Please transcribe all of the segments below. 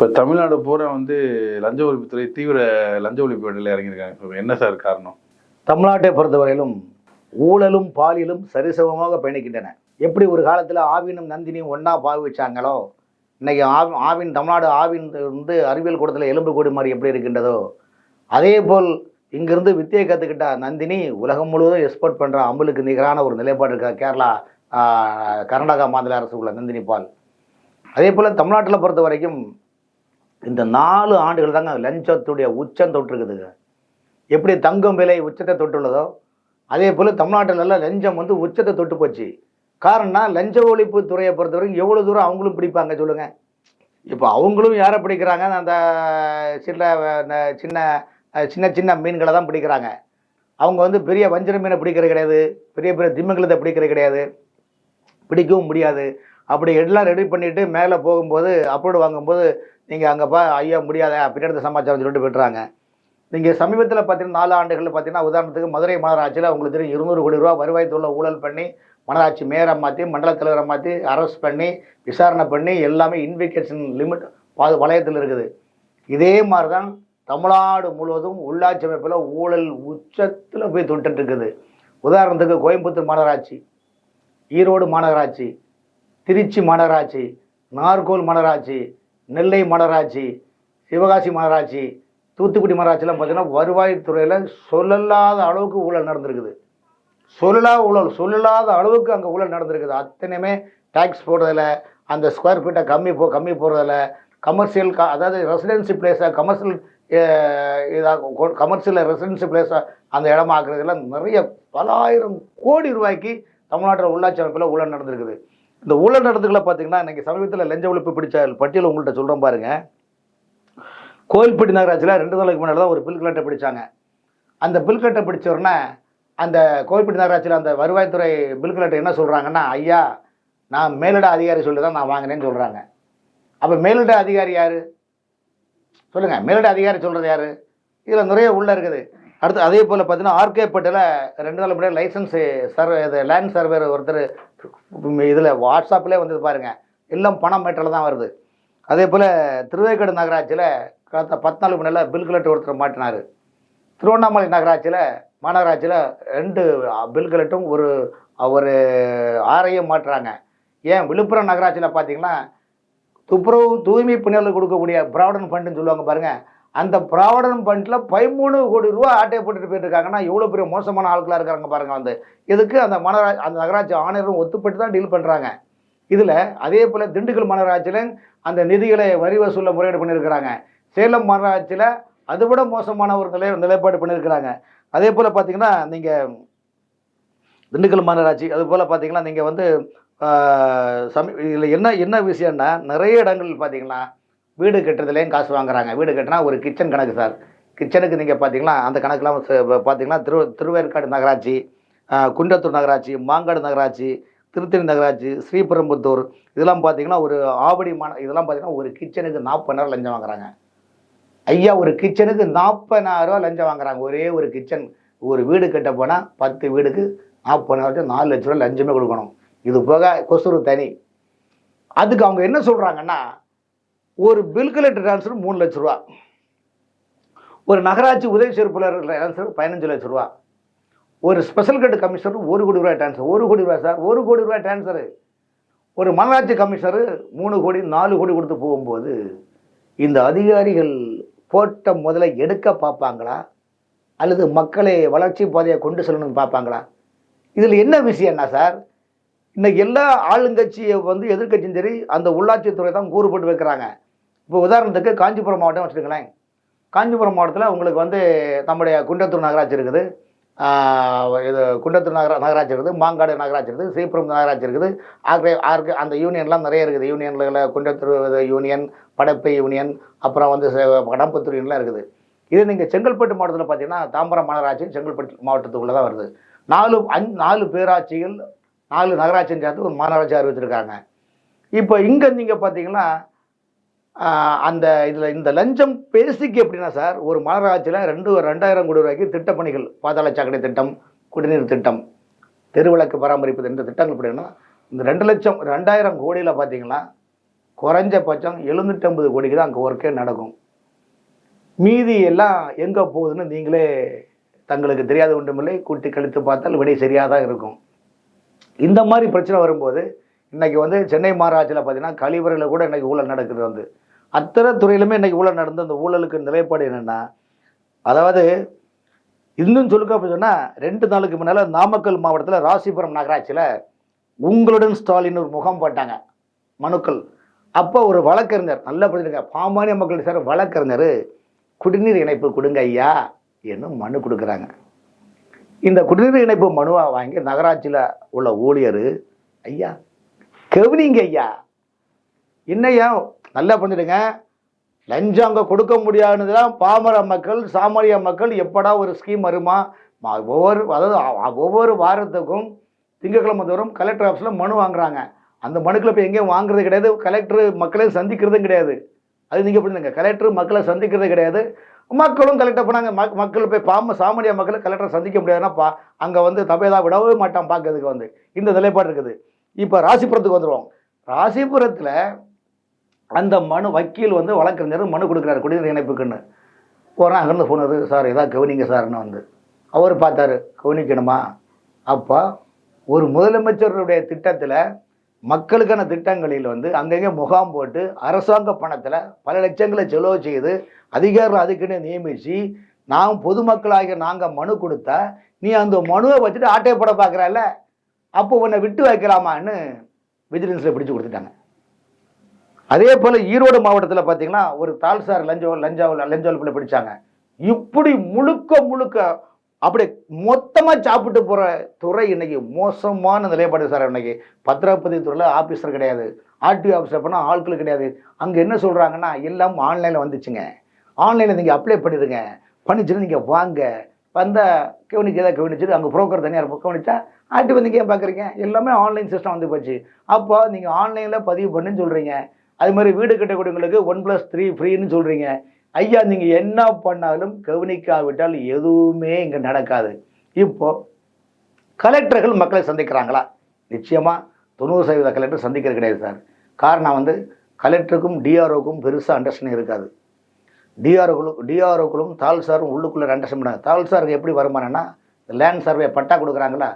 இப்போ தமிழ்நாடு பூரா வந்து லஞ்ச ஒழிப்புத்துறை தீவிர லஞ்ச ஒழிப்பு வேட்டையில் இறங்கியிருக்காங்க. இப்போ என்ன சார் காரணம்? தமிழ்நாட்டை பொறுத்தவரையிலும் ஊழலும் பாலியலும் சரிசமமாக பயணிக்கின்றன. எப்படி ஒரு காலத்தில் ஆவினும் நந்தினியும் ஒன்றா பாவிச்சாங்களோ இன்றைக்கி ஆவி ஆவின் தமிழ்நாடு ஆவின் வந்து அறிவியல் கூடத்தில் எலும்பு கூடு மாதிரி எப்படி இருக்கின்றதோ அதே போல் இங்கிருந்து வித்தியை கற்றுக்கிட்ட நந்தினி உலகம் முழுவதும் எக்ஸ்போர்ட் பண்ணுற அமலுக்கு நிகரான ஒரு நிலைப்பாடு இருக்கா? கேரளா கர்நாடகா மாநில அரசு உள்ள நந்தினி பால் அதே போல் தமிழ்நாட்டில் பொறுத்த வரைக்கும் இந்த நாலு ஆண்டுகள் தாங்க லஞ்சத்துடைய உச்சம் தொட்டிருக்குதுங்க எப்படி தங்கம் விலை உச்சத்தை தொட்டுள்ளதோ அதே போல் தமிழ்நாட்டிலெல்லாம் லஞ்சம் வந்து உச்சத்தை தொட்டு போச்சு. காரணம்னா லஞ்ச ஒழிப்பு துறையை பொறுத்த வரைக்கும் எவ்வளோ தூரம் அவங்களும் பிடிப்பாங்க சொல்லுங்க. இப்போ அவங்களும் யாரை பிடிக்கிறாங்க? அந்த சின்ன சின்ன சின்ன சின்ன மீன்களை தான் பிடிக்கிறாங்க. அவங்க வந்து பெரிய வஞ்சர மீனை பிடிக்கிறது கிடையாது. பெரிய பெரிய திமிங்கலத்தை பிடிக்கிறது கிடையாது. பிடிக்கவும் முடியாது. அப்படி எல்லாம் ரெடி பண்ணிவிட்டு மேலே போகும்போது அப்லோடு வாங்கும்போது நீங்கள் அங்கேப்பா ஐயா முடியாத பின்னாடி சமாச்சாரம் சொல்லிட்டு போய்ட்றாங்க. நீங்கள் சமீபத்தில் பார்த்தீங்கன்னா நாலு ஆண்டுகளில் பார்த்தீங்கன்னா உதாரணத்துக்கு மதுரை மாநகராட்சியில் உங்களுக்கு தெரியும் இருநூறு கோடி ரூபா வருவாய்த்துள்ள ஊழல் பண்ணி மாநகராட்சி மேயரை மாற்றி மண்டல தலைவரை மாற்றி அரெஸ்ட் பண்ணி விசாரணை பண்ணி எல்லாமே இன்வெஸ்டிகேஷன் லிமிட் வளையத்தில் இருக்குது. இதே மாதிரி தான் தமிழ்நாடு முழுவதும் உள்ளாட்சி அமைப்பில் ஊழல் உச்சத்தில் போய் தொட்டுட்டு இருக்குது. உதாரணத்துக்கு கோயம்புத்தூர் மாநகராட்சி ஈரோடு மாநகராட்சி திருச்சி மாநகராட்சி நார்கோல் மாநகராட்சி நெல்லை மாநகராட்சி சிவகாசி மாநகராட்சி தூத்துக்குடி மாநகராட்சிலாம் பார்த்தீங்கன்னா வருவாய்த்துறையில் சொல்லலாத அளவுக்கு ஊழல் நடந்திருக்குது. சொல்லலா ஊழல் சொல்லலாத அளவுக்கு அங்கே ஊழல் நடந்திருக்குது. அத்தனையுமே டேக்ஸ் போடுறதில்ல அந்த ஸ்கொயர் ஃபீட்டை கம்மி போ கம்மி போடுறதில்ல கமர்ஷியல் அதாவது ரெசிடென்சி பிளேஸாக கமர்ஷியல் இதாக கமர்ஷியல் ரெசிடென்சி பிளேஸாக அந்த இடமாக்குறதுலாம் நிறைய நிறைய பலாயிரம் கோடி ரூபாய்க்கு தமிழ்நாட்டில் உள்ளாட்சி அமைப்பில் ஊழல் நடந்திருக்குது. இந்த ஊழல் நடந்துகளை பார்த்தீங்கன்னா இன்றைக்கி சமீபத்தில் லஞ்ச ஒழிப்பு பிடிச்ச பட்டியல் உங்கள்கிட்ட சொல்கிறோம் பாருங்கள் கோயில்பட்டி நகராட்சியில் ரெண்டு நாளைக்கு முன்னாடி தான் ஒரு பில் கலெக்டர் பிடிச்சாங்க. அந்த பில் கலெக்டர் அந்த கோயில்பட்டி நகராட்சியில் அந்த வருவாய்த்துறை பில் கலெக்டர் என்ன சொல்கிறாங்கன்னா ஐயா நான் மேலிட அதிகாரி சொல்லி தான் நான் வாங்கினேன்னு சொல்கிறாங்க அப்போ மேலிட அதிகாரி யார்? சொல்லுங்கள் மேலிட அதிகாரி சொல்கிறது யார்? இதில் நிறைய உள்ளே இருக்குது. அடுத்து அதே போல் பார்த்தீங்கன்னா ஆர்கே பட்டில் ரெண்டு நாள் முன்னாடி லைசன்ஸு சர்வே இது லேண்ட் சர்வேர் ஒருத்தர் இதில் வாட்ஸ்அப்லேயே வந்தது பாருங்கள் எல்லாம் பணம் மேட்டில் தான் வருது. அதே போல் திருவேற்காடு நகராட்சியில் கடந்த பத்து நாள் முன்னால் பில் கலெக்டர் ஒருத்தர் மாட்டினார். திருவண்ணாமலை நகராட்சியில் மாநகராட்சியில் ரெண்டு பில் கலெக்டரும் ஒரு ஒரு ஆரையும் மாட்டுறாங்க. ஏன்? விழுப்புரம் நகராட்சியில் பார்த்தீங்கன்னா துப்புரவு தூய்மை பணியாளர் கொடுக்கக்கூடிய பிராவிடன் ஃபண்டுன்னு சொல்லுவாங்க பாருங்கள் அந்த ப்ராவிடன் ஃபண்டில் பதிமூணு கோடி ரூபா ஆட்டையை போட்டுட்டு போயிட்டு எவ்வளோ பெரிய மோசமான ஆட்களாக இருக்காங்க பாருங்க. வந்து இதுக்கு அந்த மாநகராட்சி அந்த நகராட்சி ஆணையரும் ஒத்துப்பட்டு தான் டீல் பண்ணுறாங்க இதில் அதே போல் திண்டுக்கல் மாநகராட்சியில் அந்த நிதிகளை வரி வசூலில் முறையீடு பண்ணியிருக்கிறாங்க. சேலம் மாநகராட்சியில் அதை விட மோசமான ஒரு நிலை நிலைப்பாடு பண்ணியிருக்கிறாங்க. அதே போல் பார்த்தீங்கன்னா நீங்கள் திண்டுக்கல் மாநகராட்சி அது போல் பார்த்தீங்கன்னா நீங்கள் வந்து சமீ இதில் என்ன என்ன விஷயம்னா நிறைய இடங்கள் பார்த்தீங்கன்னா வீடு கட்டுறதுலேயும் காசு வாங்குறாங்க. வீடு கட்டினா ஒரு கிச்சன் கணக்கு சார் கிச்சனுக்கு நீங்கள் பார்த்தீங்கன்னா அந்த கணக்கெலாம் பார்த்தீங்கன்னா திரு திருவேற்காடு நகராட்சி குண்டத்தூர் குன்றத்தூர் நகராட்சி மாங்காடு நகராட்சி திருத்தணி நகராட்சி ஸ்ரீபெரும்புத்தூர் இதெல்லாம் பார்த்தீங்கன்னா ஒரு ஆவடி மான இதெல்லாம் பார்த்தீங்கன்னா ஒரு கிச்சனுக்கு நாற்பதாயிரம் லஞ்சம் வாங்குறாங்க. ஐயா ஒரு கிச்சனுக்கு நாற்பதாயிரரூவா லஞ்சம் வாங்குறாங்க. ஒரே ஒரு கிச்சன் ஒரு வீடு கட்ட போனால் பத்து வீடுக்கு நாற்பதாயிரம் நாலு லட்ச ரூபா லஞ்சமே கொடுக்கணும். இது போக கொசுறு தனி. அதுக்கு அவங்க என்ன சொல்கிறாங்கன்னா ஒரு பில் கலெக்டர் ட்ரான்ஸ்ஃபர் மூணு லட்ச ரூபா. ஒரு நகராட்சி உதவி சேர்ப்பாளர் ட்ரான்ஸ்ஃபர் பதினஞ்சு லட்ச ரூபா. ஒரு ஸ்பெஷல் கட்டு கமிஷனர் ஒரு கோடி ரூபாய் டிரான்ஸ்ஃபர் ஒரு கோடி ரூபாய் சார் ஒரு கோடி ரூபாய் டிரான்ஸ்ஃபர் ஒரு மாநகராட்சி கமிஷனர் மூணு கோடி நாலு கோடி கொடுத்து போகும்போது இந்த அதிகாரிகள் போட்ட முதல்ல எடுக்க பார்ப்பாங்களா? அல்லது மக்களை வளர்ச்சி பாதையை கொண்டு செல்லணும்னு பார்ப்பாங்களா? இதில் என்ன விஷயம்னா சார் இன்னைக்கு எல்லா ஆளுங்கட்சியை வந்து எதிர்க்கட்சியும் சரி அந்த உள்ளாட்சித்துறை தான் கூறு போட்டு வைக்கிறாங்க. இப்போ உதாரணத்துக்கு காஞ்சிபுரம் மாவட்டம் வச்சுருங்களேன் காஞ்சிபுரம் மாவட்டத்தில் உங்களுக்கு வந்து நம்முடைய குண்டத்தூர் நகராட்சி இருக்குது. இது குண்டத்தூர் நகரா நகராட்சி இருக்குது மாங்காடு நகராட்சி இருக்குது சீப்புரம் நகராட்சி இருக்குது. ஆகவே ஆர்க்கு அந்த யூனியன்லாம் நிறைய இருக்குது. யூனியனில் குண்டத்தூர் யூனியன் படப்பை யூனியன் அப்புறம் வந்து செ- கடம்பத்தூர் யூனியன்லாம் இருக்குது. இது நீங்கள் செங்கல்பட்டு மாவட்டத்தில் பார்த்தீங்கன்னா தாம்பரம் மாநகராட்சி செங்கல்பட்டு மாவட்டத்துக்குள்ளே தான் வருது. நாலு அஞ் நாலு பேராட்சிகள் நாலு நகராட்சின்னு சேர்த்து ஒரு மாநகராட்சி அறிவிச்சிருக்காங்க இப்போ இங்கே நீங்கள் பார்த்தீங்கன்னா அந்த இதில் இந்த லஞ்சம் பேசிக்கு எப்படின்னா சார் ஒரு மாநகராட்சியில் ரெண்டு ரெண்டாயிரம் கோடி ரூபாய்க்கு திட்டப்பணிகள் பாதாள சாக்கடை திட்டம் குடிநீர் திட்டம் தெருவிளக்கு பராமரிப்பு இந்த திட்டங்கள் எப்படின்னா இந்த ரெண்டு லட்சம் ரெண்டாயிரம் கோடியில் பார்த்தீங்கன்னா குறைஞ்சபட்சம் எழுநூற்றம்பது கோடிக்கு தான் அங்கே ஒர்க்கே நடக்கும். மீதி எல்லாம் எங்கே போகுதுன்னு நீங்களே தங்களுக்கு தெரியாத ஒன்றுமில்லை கூட்டி கழித்து பார்த்தால் விடை சரியாக தான் இருக்கும். இந்த மாதிரி பிரச்சனை வரும்போது இன்றைக்கி வந்து சென்னை மாநகராட்சியில் பார்த்தீங்கன்னா கழிவறையில் கூட இன்னைக்கு ஊழல் நடக்குது வந்து. அத்தனை துறையிலுமே இன்றைக்கி ஊழல் நடந்து அந்த ஊழலுக்கு நிலைப்பாடு என்னென்னா அதாவது இன்னும் சொல்லுக்க சொன்னால் ரெண்டு நாளுக்கு முன்னால் நாமக்கல் மாவட்டத்தில் ராசிபுரம் நகராட்சியில் உங்களுடன் ஸ்டாலின் ஒரு முகம் போட்டாங்க மனுக்கள். அப்போ ஒரு வழக்கறிஞர் நல்லா புரிஞ்சுருங்க பாமானிய மக்கள் சார் வழக்கறிஞர் குடிநீர் இணைப்பு கொடுங்க ஐயா என்னும் மனு கொடுக்குறாங்க. இந்த குடிநீர் இணைப்பு மனுவை வாங்கி நகராட்சியில் உள்ள ஊழியர் ஐயா கவனிங்க ஐயா என்னையா நல்லா பண்ணிடுங்க. லஞ்சம் அங்கே கொடுக்க முடியாதுன்னு தான் பாமர மக்கள் சாமானிய மக்கள் எப்படா ஒரு ஸ்கீம் வருமா? ஒவ்வொரு அதாவது ஒவ்வொரு வாரத்துக்கும் திங்கட்கிழமை தோறும் கலெக்டர் ஆஃபீஸில் மனு வாங்குறாங்க. அந்த மனுக்களை போய் எங்கேயும் வாங்குறது கிடையாது. கலெக்டர் மக்களை சந்திக்கிறதும் கிடையாது. அது நீங்கள் புரிஞ்சுங்க கலெக்டர் மக்களை சந்திக்கிறது கிடையாது. மக்களும் கலெக்டர் போனாங்க. மக் மக்கள் போய் பாம்பு சாமானிய மக்களை கலெக்டரை சந்திக்க முடியாதுன்னா பா அங்கே வந்து தபேதா விடவே மாட்டான் பார்க்கறதுக்கு வந்து. இந்த நிலைப்பாடு இருக்குது. இப்போ ராசிபுரத்துக்கு வந்துடுவோம் ராசிபுரத்தில் அந்த மனு வக்கீல் வந்து வழக்கறிஞர் மனு கொடுக்குறாரு குடிநீர் இணைப்புக்குன்னு. போகிறேன் அங்கேருந்து போனது சார் ஏதாவது கவனிங்க சார்னு வந்து. அவர் பார்த்தாரு கவனிக்கணுமா? அப்போ ஒரு முதலமைச்சருடைய திட்டத்தில் மக்களுக்கான திட்டங்களில் வந்து அங்கங்கே முகாம் போட்டு அரசாங்க பணத்தில் பல லட்சங்களை செலவு செய்து அதிகாரிகள் அதுக்குன்னு நியமித்து நாம் பொதுமக்களாகிய நாங்கள் மனு கொடுத்தா நீ அந்த மனுவை வச்சுட்டு ஆட்டை போட பார்க்குறல்ல? அப்போ உன்னை விட்டு வைக்கலாமான்னு விஜிலன்ஸில் பிடிச்சு கொடுத்துட்டாங்க. அதே போல் ஈரோடு மாவட்டத்தில் பார்த்தீங்கன்னா ஒரு தால்சார் லஞ்சோ லஞ்சா லஞ்ச ஒழிப்பில் பிடிச்சாங்க. இப்படி முழுக்க முழுக்க அப்படி மொத்தமாக சாப்பிட்டு போகிற துறை இன்னைக்கு மோசமான நிலைப்பாடு சார் இன்னைக்கு. பத்திரப்பதிவு துறையில் ஆஃபீஸர் கிடையாது. ஆர்டிஓ ஆஃபீஸர் பண்ணால் ஆட்கள் கிடையாது. அங்கே என்ன சொல்கிறாங்கன்னா எல்லாம் ஆன்லைனில் வந்துச்சுங்க. ஆன்லைனில் நீங்கள் அப்ளை பண்ணிடுங்க. பண்ணிச்சுட்டு நீங்கள் வாங்க. வந்த கவனிக்க ஏதாவது கவனிச்சுட்டு அங்கே ப்ரோக்கர் தனியாக இருப்போம். கவனிச்சா ஆட்டி வந்து ஏன் பார்க்குறீங்க எல்லாமே ஆன்லைன் சிஸ்டம் வந்து போச்சு. அப்போ நீங்கள் ஆன்லைனில் பதிவு பண்ணுன்னு சொல்கிறீங்க அது மாதிரி வீடு கட்டக்கூடியவங்களுக்கு ஒன் ப்ளஸ் த்ரீ ஃப்ரீன்னு சொல்கிறீங்க ஐயா நீங்கள் என்ன பண்ணாலும் கவனிக்காவிட்டால் எதுவுமே இங்கே நடக்காது. இப்போ கலெக்டர்கள் மக்களை சந்திக்கிறாங்களா? நிச்சயமாக தொண்ணூறு சதவீத கலெக்டர் சந்திக்கிறது கிடையாது சார். காரணம் வந்து கலெக்டருக்கும் டிஆர்ஓக்கும் பெருசாக அண்டர்ஸ்டாண்டிங் இருக்காது. டிஆர்ஓக்களும் டிஆர்ஓக்களும் தால்சாரும் உள்ளுக்குள்ளே அண்டர்ஸ்டாண்ட் பண்ணாங்க. தால்சாருக்கு எப்படி வருமானம்னா லேண்ட் சர்வே பட்டா கொடுக்குறாங்களா?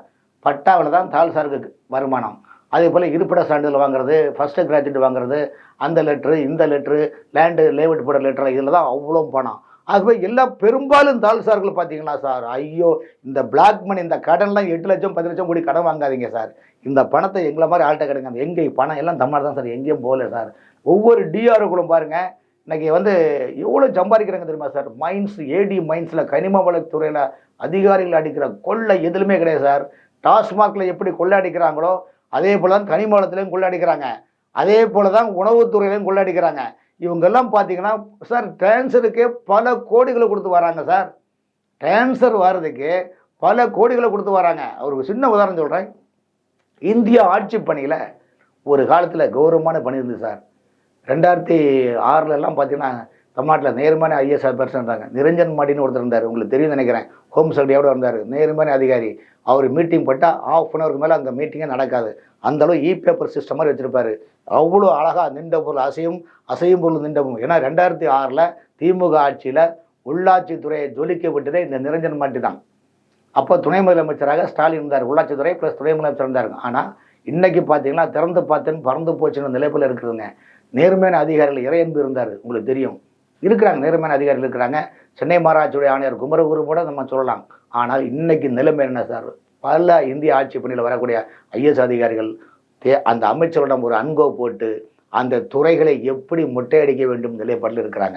பட்டாவில் தான் தால்சாருக்கு வருமானம். அதே போல் இருப்பிட சான்றிதழ் வாங்குறது ஃபஸ்ட்டு கிராஜுவேட் வாங்குறது அந்த லெட்ரு இந்த லெட்ரு லேண்டு லேவட் போட லெட்டர் இதில் தான் அவ்வளோ பணம். ஆகவே எல்லா பெரும்பாலும் தால்சார்கள் பார்த்தீங்கன்னா சார் ஐயோ இந்த பிளாக் மணி இந்த கடன்லாம் எட்டு லட்சம் பத்து லட்சம் கோடி கடன் வாங்காதீங்க சார். இந்த பணத்தை எங்களை மாதிரி ஆள்கிட்ட கிடைக்காது எங்கே பணம் எல்லாம் தமிழ் தான் சார். எங்கேயும் போகல சார். ஒவ்வொரு டிஆர்ஓக்களும் பாருங்கள் இன்றைக்கி வந்து எவ்வளோ சம்பாதிக்கிறாங்க தெரியுமா சார்? மைன்ஸ் ஏடி மைன்ஸில் கனிம வளத்துறையில் அதிகாரிகள் அடிக்கிற கொள்ளை எதுலுமே கிடையாது சார். டாஸ்மாகில் எப்படி கொள்ளை அடிக்கிறாங்களோ அதே போல் தான் கனிம வளத்துலையும் அதே போல தான் உணவுத்துறையிலையும் கொள்ளடிக்கிறாங்க. இவங்கெல்லாம் பார்த்தீங்கன்னா சார் டிரான்ஸ்ஃபருக்கே பல கோடிகளை கொடுத்து வராங்க சார். டிரான்ஸ்ஃபர் வர்றதுக்கு பல கோடிகளை கொடுத்து வராங்க. அவருக்கு சின்ன உதாரணம் சொல்கிறேன் இந்திய ஆட்சி பணியில் ஒரு காலத்தில் கௌரவமான பணி இருந்தது சார். ரெண்டாயிரத்தி ஆறுல பார்த்தீங்கன்னா தமிழ்நாட்டில் நேர்மையான ஐஎஸ் பர்சன் இருந்தாங்க. நிரஞ்சன் மாடின்னு ஒருத்தர் இருந்தார். உங்களுக்கு தெரியும் நினைக்கிறேன். ஹோம் செக்ரட்டரியோட இருந்தார். நேர்மையான அதிகாரி. அவர் மீட்டிங் போட்டால் ஆஃப் அன் ஹவருக்கு மேலே அங்கே மீட்டிங்கே நடக்காது. அந்தளவு இ பேப்பர் சிஸ்டம் மாதிரி வச்சுருப்பார். அவ்வளோ அழகாக நின்ற பொருள் அசையும் அசையும் பொருள் நின்ற பொருள். ஏன்னா ரெண்டாயிரத்தி ஆறில் திமுக ஆட்சியில் உள்ளாட்சித்துறையை ஜொலிக்க விட்டதே இந்த நிரஞ்சன் மாட்டி தான். அப்போ துணை முதலமைச்சராக ஸ்டாலின் இருந்தார். உள்ளாட்சித்துறை ப்ளஸ் துணை முதலமைச்சர் இருந்தார் ஆனால் இன்றைக்கி பார்த்தீங்கன்னா திறந்து பார்த்தேன்னு பறந்து போச்சுன்னு நிலைப்பில் இருக்குதுங்க. நேர்மையான அதிகாரிகள் இறையன்பு இருந்தார். உங்களுக்கு தெரியும். இருக்கிறாங்க நேர்மையான அதிகாரிகள் இருக்கிறாங்க. சென்னை மாராட்சியுடைய ஆணையர் குமரகுரு கூட நம்ம சொல்லலாம். ஆனால் இன்னைக்கு நிலைமை என்ன சார்? பல இந்திய ஆட்சி பணியில் வரக்கூடிய ஐஎஸ் அதிகாரிகள் தே- அந்த அமைச்சரிடம் ஒரு அன்கோ போட்டு அந்த துறைகளை எப்படி முட்டையடிக்க வேண்டும் நிலைப்பாட்டில் இருக்கிறாங்க.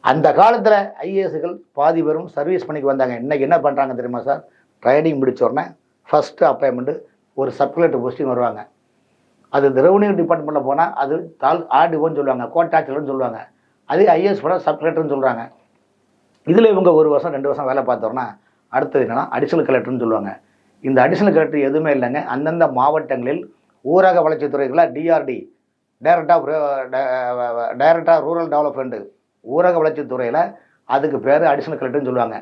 அந்த காலத்தில் ஐஏஎஸ்கள் பாதி பேரும் சர்வீஸ் பண்ணிக்கு வந்தாங்க. இன்றைக்கி என்ன பண்ணுறாங்க தெரியுமா சார்? ட்ரைனிங் முடிச்சோடனே ஃபஸ்ட்டு அப்பாயின்மெண்ட்டு ஒரு சர்க்குலேட்டர் போஸ்டிங் வருவாங்க. அது இந்த ரெவன்யூ டிபார்ட்மெண்ட்டில் போனால் அது தால் ஆர்டிஓன்னு சொல்லுவாங்க கோட்டாட்சியர்னு சொல்லுவாங்க. அதே ஐஏஎஸ் சப் சப்குலேட்டர்னு சொல்கிறாங்க இதில் இவங்க ஒரு வருஷம் ரெண்டு வருஷம் வேலை பார்த்தோன்னா அடுத்தது என்னென்னா அடிஷனல் கலெக்டர்னு சொல்லுவாங்க. இந்த அடிஷனல் கலெக்டர் எதுவுமே இல்லைங்க. அந்தந்த மாவட்டங்களில் ஊரக வளர்ச்சித்துறைகளாக DRD direct of direct of rural development ஊரக வளர்ச்சித்துறையில் அதுக்கு பேர் அடிஷனல் கலெக்டர்னு சொல்லுவாங்க.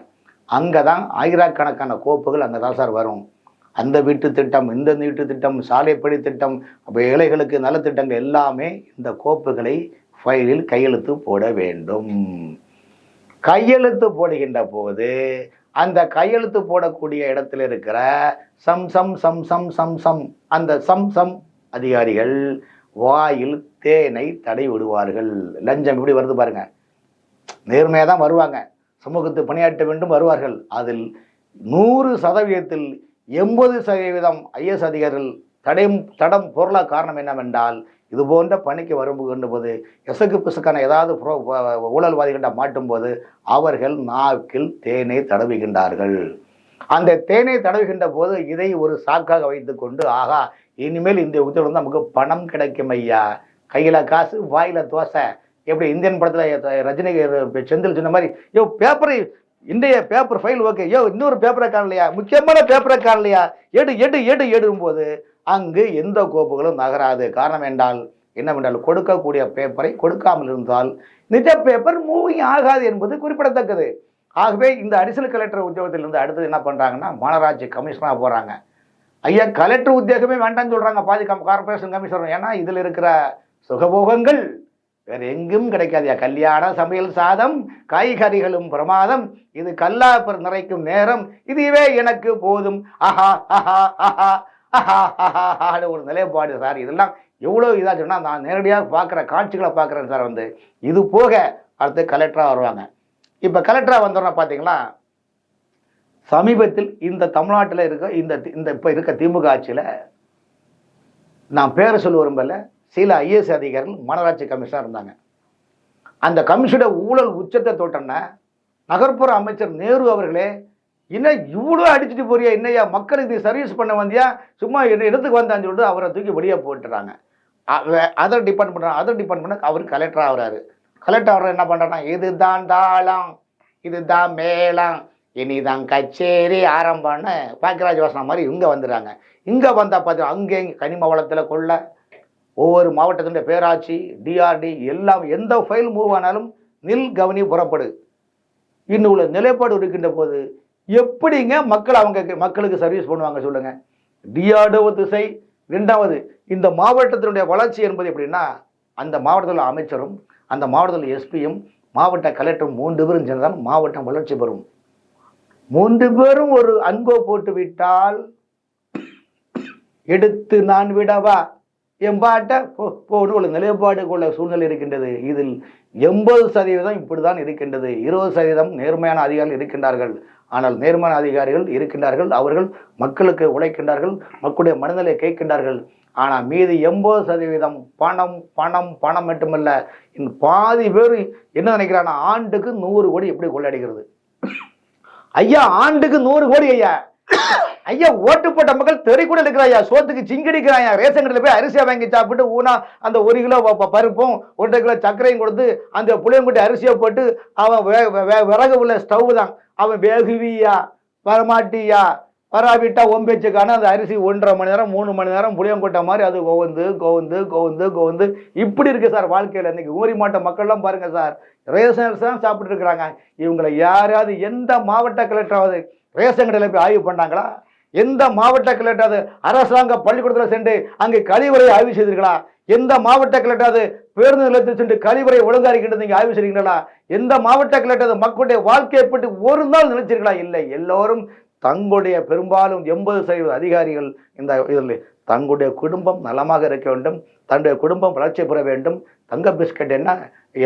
அங்கே தான் ஆயிரக்கணக்கான கோப்புகள் அங்கே தான் சார் வரும். அந்த வீட்டு திட்டம் இந்த வீட்டு திட்டம் சாலைப்படி திட்டம் அப்போ ஏழைகளுக்கு நலத்திட்டங்கள் எல்லாமே இந்த கோப்புகளை ஃபைலில் கையெழுத்து போட வேண்டும். கையெழுத்து போடுகின்ற போது அந்த கையெழுத்து போடக்கூடிய இடத்துல இருக்கிற some some some some some some அந்த சம் சம் அதிகாரிகள் வாயில் தேனை தடை விடுவார்கள். லஞ்சம் இப்படி வருது பாருங்க. நேர்மையாக தான் வருவாங்க. சமூகத்து பணியாற்ற வேண்டும் வருவார்கள். அதில் நூறு சதவீதத்தில் எண்பது சதவீதம் ஐஎஸ் அதிகாரிகள் தடையும் தடம் பொருளா காரணம் என்னவென்றால் இது போன்ற பணிக்கு வரும்புகின்ற போது எசகு பிசுக்கான ஏதாவது புரோ- வ- ஊழல்வாதிகிட்ட மாட்டும்போது அவர்கள் நாக்கில் தேனை தடவுகின்றார்கள். அந்த தேனை தடவுகின்ற போது இதை ஒரு சாக்காக வைத்துக்கொண்டு ஆகா இனிமேல் இந்த உத்தியோகம் நமக்கு பணம் கிடைக்கும் ஐயா. கையில காசு வாயில தோசை. எப்படி இந்தியன் படத்தில் ரஜினி செந்தில் சொன்ன மாதிரி யோ பேப்பரை இன்றைய பேப்பர் ஃபைல் ஓகே ஐயோ இன்னொரு பேப்பரை காணலையா? முக்கியமான பேப்பரை காணலையா? எடு எடு எடு எடுக்கும்போது அங்கு எந்த கோப்புகளும் நகராது. காரணம் என்றால் என்னவென்றால் கொடுக்கக்கூடிய பேப்பரை கொடுக்காமல் இருந்தால் நிஜ பேப்பர் மூவிங் ஆகாது என்பது குறிப்பிடத்தக்கது. ஆகவே இந்த அடிஷனல் கலெக்டர் உத்தியோகத்திலிருந்து அடுத்தது என்ன பண்ணுறாங்கன்னா மாநகராட்சி கமிஷனாக போகிறாங்க ஐயா கலெக்டர் உத்தியோகமே வேண்டாம்னு சொல்கிறாங்க பாதி கார்பரேஷன் கமிஷனர் ஏன்னா இதில் இருக்கிற சுகபோகங்கள் வேற எங்கும் கிடைக்காதியா கல்யாணம் சமையல் சாதம் காய்கறிகளும் பிரமாதம். இது கல்லாப்பர் நிறைக்கும் நேரம். இதுவே எனக்கு போதும். ஆஹா ஆஹா அஹா ஆஹா ஆஹா ஆஹான்னு ஒரு நிலைப்பாடு சார். இதெல்லாம் எவ்வளோ இதாக சொன்னால் நான் நேரடியாக பார்க்குற காட்சிகளை பார்க்குறேன் சார் வந்து. இது போக அடுத்து கலெக்டராக வருவாங்க. இப்போ கலெக்டராக வந்தோன்னா பார்த்தீங்களா சமீபத்தில் இந்த தமிழ்நாட்டில் இருக்க இந்த இந்த இப்போ இருக்க திமுக ஆட்சியில் நான் பேரை சொல்ல விரும்பல. சில ஐஏஎஸ் அதிகாரிகள் மாநகராட்சி கமிஷனாக இருந்தாங்க. அந்த கமிஷனோட ஊழல் உச்சத்தை தொட்டோன்னா நகர்ப்புற அமைச்சர் நேரு அவர்களே என்ன இவ்வளோ அடிச்சுட்டு போறியா என்னையா மக்களுக்கு சர்வீஸ் பண்ண வந்தியா? சும்மா என்ன இடத்துக்கு வந்தான்னு சொல்லிட்டு அவரை தூக்கி வெளியே போட்டுறாங்க. அதர் டிபார்ட்மெண்ட் அதர் டிபார்ட்மெண்ட் அவர் கலெக்டர் ஆகிறாரு. கலெக்டர் ஆகிற என்ன பண்ணுறாங்கன்னா இதுதான் தாளம் இதுதான் மேளம் இனிதான் கச்சேரி ஆரம்பம்னு பாக்கியராஜ் வாசனம் மாதிரி இங்கே வந்துடுறாங்க. இங்கே வந்தால் பார்த்தா அங்கே இங்கே கனிம வளத்தில் கொள்ள ஒவ்வொரு மாவட்டத்தினுடைய பேராட்சி டிஆர்டி எல்லாம் எந்த ஃபைல் மூவ் ஆனாலும் நில் கவனி புறப்படு. இன்னும் உள்ள நிலைப்பாடு இருக்கின்ற போது எப்படிங்க மக்கள் அவங்க மக்களுக்கு சர்வீஸ் பண்ணுவாங்க சொல்லுங்க. டிஆர்டோ திசை ரெண்டாவது இந்த மாவட்டத்தினுடைய வளர்ச்சி என்பது எப்படின்னா அந்த மாவட்டத்தில் அமைச்சரும் அந்த மாவட்டத்தில் எஸ்பியும் மாவட்ட கலெக்டரும் மூன்று பேரும் சேர்ந்தால் மாவட்டம் வளர்ச்சி பெறும். மூன்று பேரும் ஒரு அன்போ போட்டு விட்டால் எடுத்து நான் விடவா? எம்பாட்ட போ போன்னு நிலைப்பாடு சூழ்நிலை இருக்கின்றது. இதில் எண்பது சதவீதம் இப்படி தான் இருக்கின்றது. இருபது சதவீதம் நேர்மையான அதிகாரிகள் இருக்கின்றார்கள். ஆனால் நேர்மையான அதிகாரிகள் இருக்கின்றார்கள். அவர்கள் மக்களுக்கு உழைக்கின்றார்கள். மக்களுடைய மனநிலை கேட்கின்றார்கள். ஆனால் மீதி எண்பது சதவீதம் பணம் பணம் பணம் மட்டுமல்ல இந்த பாதி பேர் என்ன நினைக்கிறான்னா ஆண்டுக்கு நூறு கோடி எப்படி கொள்ளடிக்கிறது ஐயா ஆண்டுக்கு நூறு கோடி ஐயா. ஐயா ஓட்டு போட்ட மக்கள் தெரு கூட இருக்கிறாயா சோத்துக்கு சிங்கடிக்கிறாயா ரேஷன் கடையில் போய் அரிசியை வாங்கி சாப்பிட்டு ஊனா அந்த ஒரு கிலோ பருப்பும் ஒன்றரை கிலோ சர்க்கரையும் கொடுத்து அந்த புளியங்குட்டி அரிசியை போட்டு அவன் வே- விறகு உள்ள ஸ்டவ் தான். அவன் வேகுவியா வரமாட்டியா? வராவிட்டா ஒம்பேச்சுக்கான அந்த அரிசி ஒன்றரை மணி நேரம் மூணு மணி நேரம் புளியங்கொட்டை மாதிரி அது கோவந்து கோவந்து கோவந்து கோவந்து. இப்படி இருக்கு சார் வாழ்க்கையில். இன்னைக்கு ஊரி மாவட்ட மக்கள்லாம் பாருங்க சார். ரேஷன் தான் சாப்பிட்டு இருக்கிறாங்க. இவங்களை யாராவது எந்த மாவட்ட கலெக்டராவது ரேஷன் கடையில் போய் ஆய்வு பண்ணாங்களா? எந்த மாவட்ட கலெக்டராவது அரசாங்க பள்ளிக்கூடத்தில் சென்று அங்கே கழிவறை ஆய்வு செய்தீர்களா எந்த மாவட்ட கலெக்டராவது பேருந்து நிலையத்தில் சென்று கழிவறை இருக்கின்றது நீங்கள் ஆய்வு செய்கிறீங்களா எந்த மாவட்ட கலெக்டராவது மக்களுடைய வாழ்க்கையை பற்றி ஒரு நாள் நினைச்சிருங்களா இல்லை எல்லோரும் தங்களுடைய பெரும்பாலும் எண்பது சதவீத அதிகாரிகள் இந்த இதில் தங்களுடைய குடும்பம் நலமாக இருக்க வேண்டும் தன்னுடைய குடும்பம் வளர்ச்சி பெற வேண்டும். தங்க பிஸ்கட் என்ன?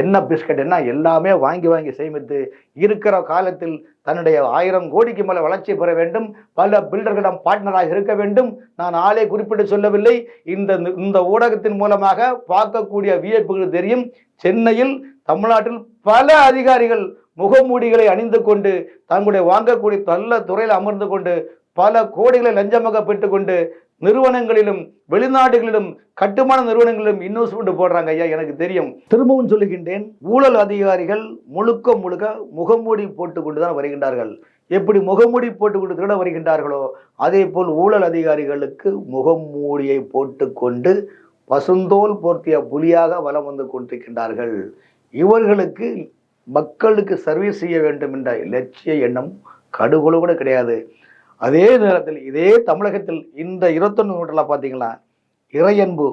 என்ன பிஸ்கட் என்ன எல்லாமே வாங்கி வாங்கி சேமித்து இருக்கிற காலத்தில் தன்னுடைய ஆயிரம் கோடிக்கு மேலே வளர்ச்சி பெற வேண்டும். பல பில்டர்களிடம் பார்ட்னராக இருக்க வேண்டும். நான் ஆளை குறிப்பிட்டு சொல்லவில்லை. இந்த இந்த ஊடகத்தின் மூலமாக பார்க்கக்கூடிய வியப்புகள் தெரியும். சென்னையில் தமிழ்நாட்டில் பல அதிகாரிகள் முகமூடிகளை அணிந்து கொண்டு தங்களுடைய வாங்கக்கூடிய நல்ல துறையில் அமர்ந்து கொண்டு பல கோடிகளை லஞ்சமாக பெற்றுக்கொண்டு நிறுவனங்களிலும் வெளிநாடுகளிலும் கட்டுமான நிறுவனங்களிலும் இன்வெஸ்ட்மெண்ட் போடுறாங்க ஐயா எனக்கு தெரியும். திரும்பவும் சொல்லுகின்றேன் ஊழல் அதிகாரிகள் முழுக்க முழுக்க முகமூடி போட்டுக்கொண்டு தான் வருகின்றார்கள். எப்படி முகமூடி போட்டுக்கொண்டு திருட வருகின்றார்களோ அதே போல் ஊழல் அதிகாரிகளுக்கு முகமூடியை போட்டுக்கொண்டு பசுந்தோல் போர்த்திய புலியாக வலம் வந்து கொண்டிருக்கின்றார்கள். இவர்களுக்கு மக்களுக்கு சர்வீஸ் செய்ய வேண்டும் என்ற லட்சிய எண்ணம் கடுகுல கூட கிடையாது. அதே நேரத்தில் இதே தமிழகத்தில் இந்த இருபத்தொன்று நூற்றில் பார்த்தீங்களா இறையன்பு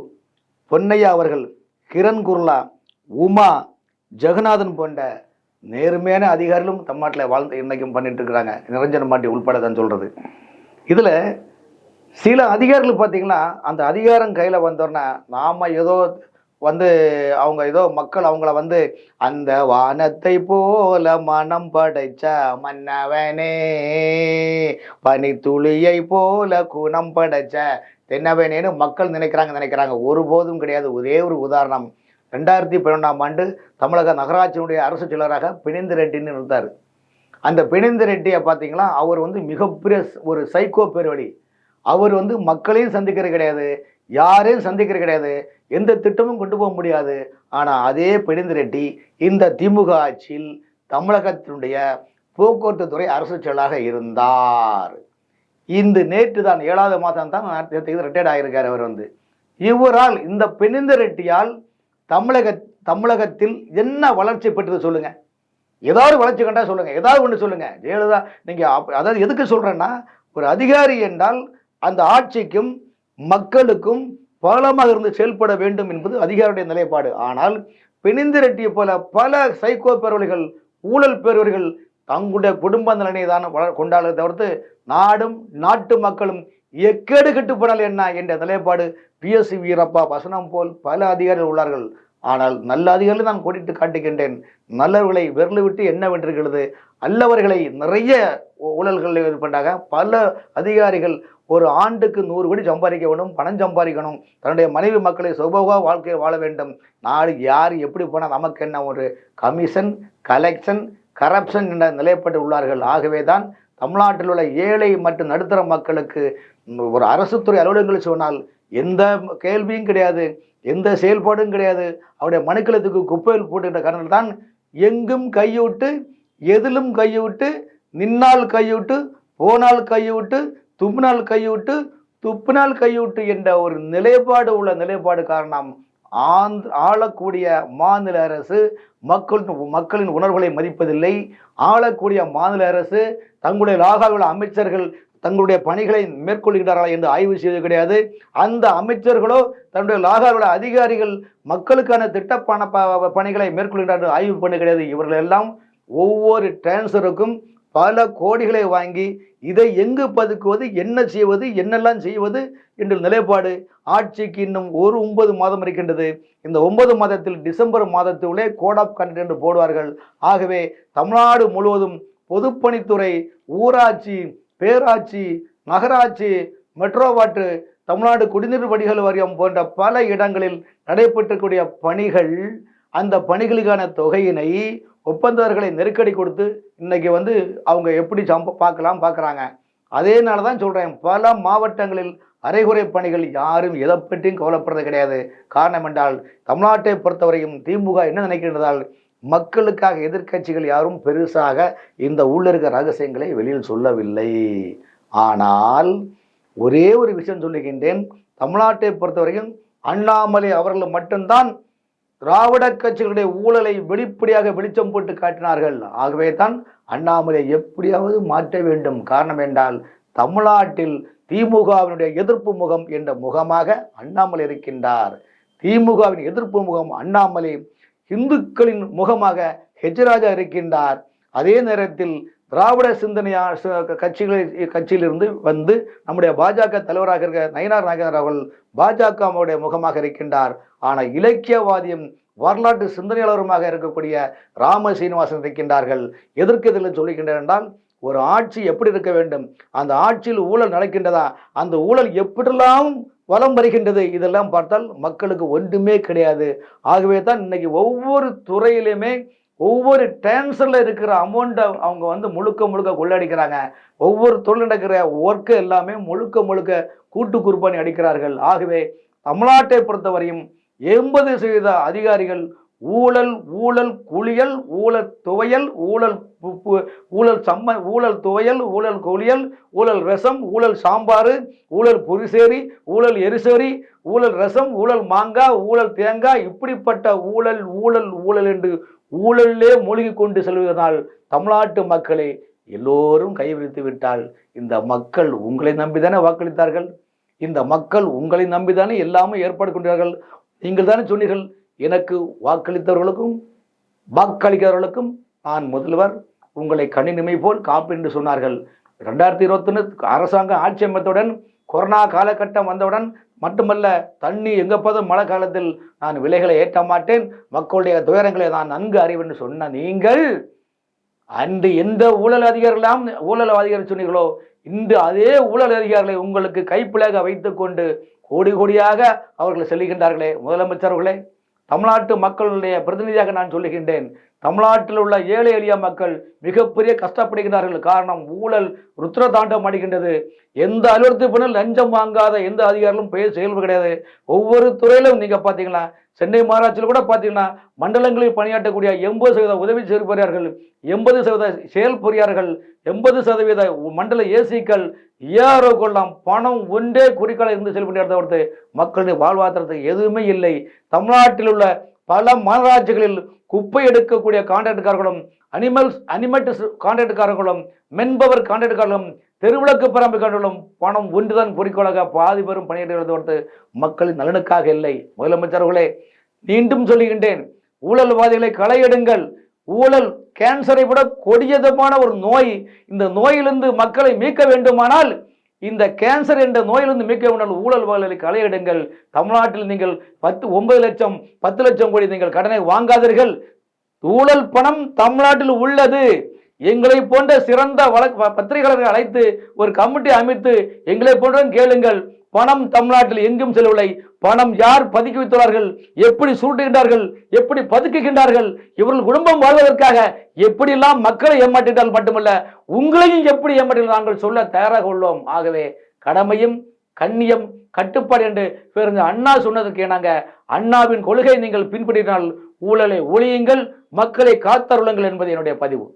பொன்னையா அவர்கள் கிரண் குர்லா உமா ஜெகநாதன் போன்ற நேர்மையான அதிகாரிகளும் தமிழ்நாட்டில் வாழ்ந்து இன்றைக்கும் பண்ணிட்டு இருக்கிறாங்க. நிரஞ்சன் பாண்டி உள்பட தான் சொல்கிறது இதில் சில அதிகாரிகள் பார்த்தீங்கன்னா அந்த அதிகாரம் கையில் வந்தோன்னா நாம ஏதோ வந்து அவங்க ஏதோ மக்கள் அவங்கள வந்து அந்த வானத்தை போல மனம் படைச்ச மன்னவனே பனித்துளியை போல குணம் படைச்ச தென்னவனேன்னு மக்கள் நினைக்கிறாங்க நினைக்கிறாங்க. ஒருபோதும் கிடையாது. ஒரே ஒரு உதாரணம். ரெண்டாயிரத்தி பன்னெண்டாம் ஆண்டு தமிழக நகராட்சியினுடைய அரசு செயலராக பிணிந்து ரெட்டின்னு இருந்தார். அந்த பிணிந்து ரெட்டியை பார்த்தீங்களா? அவர் வந்து மிகப்பெரிய ஒரு சைக்கோ பேர்வழி அவர் வந்து மக்களையும் சந்திக்கிறது கிடையாது. யாரையும் சந்திக்கிறது கிடையாது. எந்த திட்டமும் கொண்டு போக முடியாது. ஆனால் அதே பெடிந்து ரெட்டி இந்த திமுக ஆட்சியில் தமிழகத்தினுடைய போக்குவரத்து துறை அரசு செயலாக இருந்தார். இந்த நேற்று தான் ஏழாவது மாதம் தான் ரிட்டையர்ட் ஆகியிருக்கார் அவர் வந்து. இவரால் இந்த பிணிந்த ரெட்டியால் தமிழக தமிழகத்தில் என்ன வளர்ச்சி பெற்றது சொல்லுங்க. ஏதாவது வளர்ச்சி கண்டா சொல்லுங்க. ஏதாவது ஒன்று சொல்லுங்க. ஜெயலலிதா நீங்க அதாவது எதுக்கு சொல்றேன்னா ஒரு அதிகாரி என்றால் அந்த ஆட்சிக்கும் மக்களுக்கும் பாலமாக இருந்து செயல்பட வேண்டும் என்பது அதிகாரியுடைய நிலைப்பாடு. ஆனால் பிணிந்திரட்டியை போல பல சைக்கோ பேரவழிகள் ஊழல் பேரவர்கள் தங்களுடைய குடும்ப நலனை தான் வள- கொண்டாடுறதை தவிர்த்து நாடும் நாட்டு மக்களும் எக்கேடு கெட்டு போனால் என்ன என்ற நிலைப்பாடு பிஎஸ்சி வீரப்பா வசனம் போல் பல அதிகாரிகள் உள்ளார்கள். ஆனால் நல்ல அதிகாரிகளை நான் கோடிட்டு காட்டுகின்றேன். நல்லவர்களை விரல் விட்டு என்ன வென்றிருக்கிறது அல்லவர்களை நிறைய ஊழல்களில் இது பண்ணாங்க பல அதிகாரிகள் ஒரு ஆண்டுக்கு நூறு கோடி சம்பாதிக்க வேண்டும் பணம் சம்பாதிக்கணும். தன்னுடைய மனைவி மக்களை சுபோக வாழ்க்கையை வாழ வேண்டும். நாடு யார் எப்படி போனால் நமக்கு என்ன ஒரு கமிஷன் கலெக்ஷன் கரப்ஷன் என்ற நிலைப்பட்டு உள்ளார்கள். ஆகவே தான் தமிழ்நாட்டில் உள்ள ஏழை மற்றும் நடுத்தர மக்களுக்கு ஒரு அரசு துறை அலுவலகங்கள் சொன்னால் எந்த கேள்வியும் கிடையாது எந்த செயல்பாடும் கிடையாது. அவருடைய மனுக்களத்துக்கு குப்பையில் போட்டுகின்ற காரணம் தான் எங்கும் கையூட்டு எதிலும் கையூட்டு நின்னால் கையூட்டு போனால் கையூட்டு துப்பினால் கையூட்டு துப்பினால் கையூட்டு என்ற ஒரு நிலைப்பாடு உள்ள நிலைப்பாடு காரணம் ஆந்த் ஆளக்கூடிய மாநில அரசு மக்கள் மக்களின் உணர்வுகளை மதிப்பதில்லை. ஆளக்கூடிய மாநில அரசு தங்களுடைய லாகாவில் உள்ள அமைச்சர்கள் தங்களுடைய பணிகளை மேற்கொள்கிறார்களா என்று ஆய்வு செய்வது கிடையாது. அந்த அமைச்சர்களோ தன்னுடைய லாகாவில் அதிகாரிகள் மக்களுக்கான திட்ட ப- பணிகளை மேற்கொள்கிறார்கள் ஆய்வு பண்ண கிடையாது. இவர்கள் எல்லாம் ஒவ்வொரு டிரான்ஸ்ஃபருக்கும் பல கோடிகளை வாங்கி இதை எங்கு பதுக்குவது என்ன செய்வது என்னெல்லாம் செய்வது என்ற நிலைப்பாடு ஆட்சிக்கு இன்னும் ஒரு ஒன்பது மாதம் இருக்கின்றது. இந்த ஒன்பது மாதத்தில் டிசம்பர் மாதத்துள்ளே கோட் ஆஃப் கண்டக்ட் என்று போடுவார்கள். ஆகவே தமிழ்நாடு முழுவதும் பொதுப்பணித்துறை ஊராட்சி பேராட்சி நகராட்சி மெட்ரோ வாட்டு தமிழ்நாடு குடிநீர் வடிகள் வாரியம் போன்ற பல இடங்களில் நடைபெற்றக்கூடிய பணிகள் அந்த பணிகளுக்கான தொகையினை ஒப்பந்தவர்களை நெருக்கடி கொடுத்து இன்னைக்கு வந்து அவங்க எப்படி சம்ப பார்க்கலாம் பார்க்குறாங்க. அதேனால தான் சொல்கிறேன் பல மாவட்டங்களில் அரைகுறை பணிகள் யாரும் எதை பற்றியும் கவலைப்படுறது கிடையாது. காரணம் என்றால் தமிழ்நாட்டை பொறுத்தவரையும் திமுக என்ன நினைக்கின்றதால் மக்களுக்காக எதிர்க்கட்சிகள் யாரும் பெருசாக இந்த உள்ள இருக்கிற ரகசியங்களை வெளியில் சொல்லவில்லை. ஆனால் ஒரே ஒரு விஷயம் சொல்லுகின்றேன். தமிழ்நாட்டை பொறுத்தவரையும் அண்ணாமலை அவர்கள் மட்டும்தான் திராவிட கட்சிகளுடைய ஊழலை வெளிப்படையாக வெளிச்சம் போட்டு காட்டினார்கள். ஆகவே தான் அண்ணாமலை எப்படியாவது மாற்ற வேண்டும். காரணம் என்றால் தமிழ்நாட்டில் திமுகவினுடைய எதிர்ப்பு முகம் என்ற முகமாக அண்ணாமலை இருக்கின்றார். திமுகவின் எதிர்ப்பு முகம் அண்ணாமலை இந்துக்களின் முகமாக ஹெஜ்ராஜா இருக்கின்றார். அதே நேரத்தில் திராவிட சிந்தனையா கட்சிகளை கட்சியிலிருந்து வந்து நம்முடைய பாஜக தலைவராக இருக்க நயினார் நாகேந்திர அவர்கள் பாஜகவுடைய முகமாக இருக்கின்றார். ஆனால் இலக்கியவாதியும் வரலாற்று சிந்தனையாளருமாக இருக்கக்கூடிய ராம சீனிவாசன் இருக்கின்றார்கள். எதற்கு இதில் சொல்லுகின்றனர் என்றால் ஒரு ஆட்சி எப்படி இருக்க வேண்டும்? அந்த ஆட்சியில் ஊழல் நடக்கின்றதா? அந்த ஊழல் எப்படிலாம் வலம் வருகின்றது? இதெல்லாம் பார்த்தால் மக்களுக்கு ஒன்றுமே கிடையாது. ஆகவே தான் இன்னைக்கு ஒவ்வொரு துறையிலுமே ஒவ்வொரு டிரான்ஸ்ஃபரில் இருக்கிற அமௌண்ட்டை அவங்க வந்து முழுக்க முழுக்க கொள்ளடிக்கிறாங்க. ஒவ்வொரு தொழில் நடக்கிற ஒர்க்கு எல்லாமே முழுக்க முழுக்க கூட்டு குர்பானி அடிக்கிறார்கள். ஆகவே தமிழ்நாட்டை பொறுத்தவரையும் எண்பது சதவீத அதிகாரிகள் ஊழல் ஊழல் குளியல் ஊழல் துவையல் ஊழல் பு- ஊழல் சம்ம ஊழல் துவையல் ஊழல் குளியல் ஊழல் ரசம் ஊழல் சாம்பார் ஊழல் புரிசேரி ஊழல் எரிசேரி ஊழல் ரசம் ஊழல் மாங்காய் ஊழல் தேங்காய் இப்படிப்பட்ட ஊழல் ஊழல் ஊழல் என்று ஊழலிலே மூழ்கி கொண்டு செல்வதனால் தமிழ்நாட்டு மக்களை எல்லோரும் கைவிரித்து விட்டால் இந்த மக்கள் உங்களை நம்பிதானே வாக்களித்தார்கள்? இந்த மக்கள் உங்களை நம்பிதானே எல்லாமே ஏற்பாடு கொண்டார்கள்? நீங்கள் தானே சொன்னீர்கள் எனக்கு வாக்களித்தவர்களுக்கும் வாக்களிக்கிறவர்களுக்கும் நான் முதல்வர் உங்களை கணினிமை போல் காப்பு என்று சொன்னார்கள். ரெண்டாயிரத்தி இருபத்தொன்னு அரசாங்கம் ஆட்சி அமைத்தவுடன் கொரோனா காலகட்டம் வந்தவுடன் மட்டுமல்ல தண்ணி எங்கே போதும் மழை காலத்தில் நான் விலைகளை ஏற்ற மாட்டேன். மக்களுடைய துயரங்களை நான் நன்கு அறிவுன்னு சொன்ன நீங்கள் அன்று எந்த ஊழல் அதிகாரிலாம் ஊழல் அதிகாரி சொன்னீர்களோ இன்று அதே ஊழல் அதிகாரிகளை உங்களுக்கு கைப்பிழக வைத்துக்கொண்டு கோடி கோடியாக அவர்கள் செல்கின்றார்களே. முதலமைச்சர்களே தமிழ்நாட்டு மக்களுடைய பிரதிநிதியாக நான் சொல்லுகின்றேன். தமிழ்நாட்டில் உள்ள ஏழை எளிய மக்கள் மிகப்பெரிய கஷ்டப்படுகிறார்கள் காரணம் ஊழல் ருத்ர தாண்டம் அடைகின்றது. எந்த அலுவலகத்துக்கு லஞ்சம் வாங்காத எந்த அதிகாரிகளும் பெயர் செயல்பு கிடையாது. ஒவ்வொரு துறையிலும் நீங்கள் பார்த்தீங்கன்னா சென்னை மாநகராட்சியில் கூட பார்த்தீங்கன்னா மண்டலங்களில் பணியாற்றக்கூடிய எண்பது சதவீத உதவி செயல்புரியார்கள் எண்பது சதவீத செயல்புரியார்கள் எண்பது சதவீத மண்டல ஏசிக்கள் ஏஆர்ஓக்கெல்லாம் பணம் ஒன்றே குறிக்கோளை இருந்து செயல்பட்டு தவிர்த்து மக்களுடைய வாழ்வாதாரத்துக்கு எதுவுமே இல்லை. தமிழ்நாட்டில் உள்ள பல மாநகராட்சிகளில் குப்பை எடுக்கக்கூடிய கான்ட்ராக்டுக்காரர்களும் அனிமல்ஸ் அனிமேட்டஸ் கான்ட்ராக்டுக்காரர்களும் மென்பவர் கான்ட்ராக்டுக்காரர்களும் தெருவிளக்கு பராமரிக்காரர்களும் பணம் ஒன்றுதான் குறிக்கோளாக பாதி பெரும் பணியாற்றி தவிர்த்து மக்களின் நலனுக்காக இல்லை. முதலமைச்சர்களே மீண்டும் சொல்லுகின்றேன் ஊழல்வாதிகளை களையெடுங்கள். ஊழல் கேன்சரை விட கொடியதமான ஒரு நோய். இந்த நோயிலிருந்து மக்களை மீட்க வேண்டுமானால் இந்த கேன்சர் என்ற நோயிலிருந்து மீட்க உணர்வு ஊழல் வகைகளை களையிடுங்கள் தமிழ்நாட்டில் நீங்கள் பத்து ஒன்பது லட்சம் பத்து லட்சம் கோடி நீங்கள் கடனை வாங்காதீர்கள். ஊழல் பணம் தமிழ்நாட்டில் உள்ளது. எங்களை போன்ற சிறந்த வழக்கு பத்திரிகையாளர்கள் அழைத்து ஒரு கமிட்டி அமைத்து எங்களை போன்ற கேளுங்கள். பணம் தமிழ்நாட்டில் எங்கும் செல்லவில்லை. பணம் யார் பதுக்கி வைத்துள்ளார்கள்? எப்படி சுருட்டுகின்றார்கள்? எப்படி பதுக்குகின்றார்கள்? இவர்கள் குடும்பம் வாழ்வதற்காக எப்படியெல்லாம் மக்களை ஏமாற்றிட்டால் மட்டுமல்ல உங்களையும் எப்படி ஏமாற்றி நாங்கள் சொல்ல தயாராக உள்ளோம். ஆகவே கடமையும் கண்ணியம் கட்டுப்பாடு என்று பேருந்து அண்ணா சொன்னதற்கு இணங்க அண்ணாவின் கொள்கை நீங்கள் பின்பற்றினால் ஊழலை ஒழியுங்கள் மக்களை காத்தருளுங்கள் என்பது என்னுடைய பதிவு.